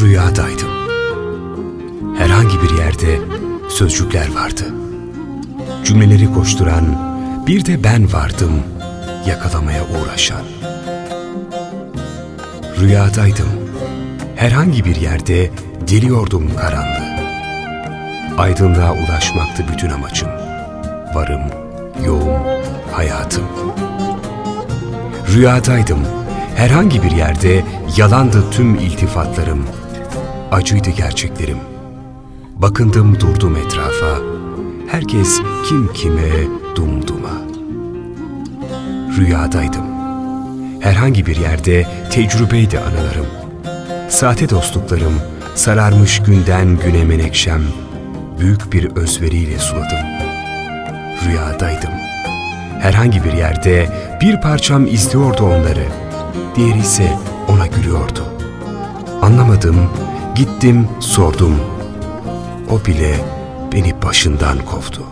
Rüyadaydım. Herhangi bir yerde sözcükler vardı. Cümleleri koşturan bir de ben vardım yakalamaya uğraşan. Rüyadaydım. Herhangi bir yerde deliyordum karanlığı. Aydınlığa ulaşmaktı bütün amacım. Varım, yoğum, hayatım. Rüyadaydım. Herhangi bir yerde yalandı tüm iltifatlarım. Acıydı gerçeklerim. Bakındım durdum etrafa. Herkes kim kime dumduma. Rüyadaydım. Herhangi bir yerde tecrübeydi anılarım. Sahte dostluklarım sararmış günden güne menekşem. Büyük bir özveriyle suladım. Rüyadaydım. Herhangi bir yerde bir parçam izliyordu onları. Diğeri ise ona gülüyordu. Anlamadım, gittim sordum. O bile beni başından kovdu.